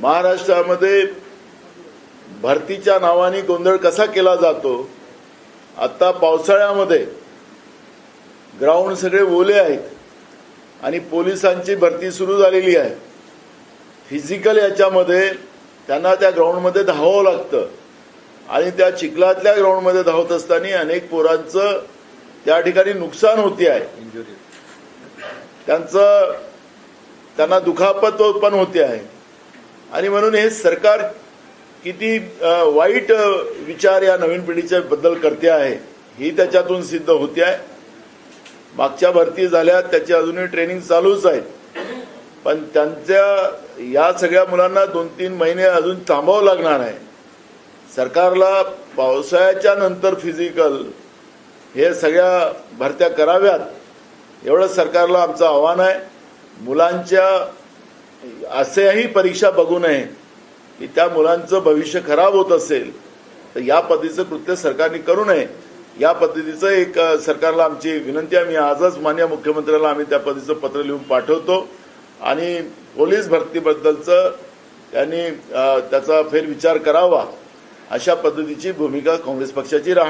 महाराष्ट्रामध्ये भरतीच्या नावाने गोंधळ कसा केला जातो? आता पावसाळ्यामध्ये ग्राउंड सगळे ओले आहेत आणि पोलिसांची भरती सुरू झालेली आहे. फिजिकल याच्यामध्ये त्यांना त्या ग्राउंडमध्ये धावावं लागतं आणि त्या चिखलातल्या ग्राउंडमध्ये धावत असताना अनेक पोरांचं त्या ठिकाणी नुकसान होते आहे. त्यांचं त्यांना दुखापत पण होते आहे. आणि म्हणून हे सरकार किती वाईट विचार या नवीन पिढीच्या बद्दल करते आहे ही त्याच्यातून सिद्ध होते आहे. मागच्या भरती झाल्या त्याची अजूनही ट्रेनिंग चालूच आहे. पण त्यांच्या या सगळ्या मुलांना दोन तीन महिने अजून थांबावं लागणार आहे. सरकारला पावसाळ्याच्या नंतर फिजिकल हे सगळ्या भरत्या कराव्यात एवढं सरकारला आमचं आव्हान आहे. मुलांच्या असेही परीक्षा बघू नये की त्या मुलांचं भविष्य खराब होत असेल तर या पद्धतीचं कृत्य सरकारने करू नये. या पद्धतीचं एक सरकारला आमची विनंती आम्ही आजच मान्य मुख्यमंत्र्याला आम्ही त्या पद्धतीचं पत्र लिहून पाठवतो. आणि पोलीस भरतीबद्दलचं त्यांनी त्याचा फेरविचार करावा. अशा पद्धतीची भूमिका काँग्रेस पक्षाची राहणार.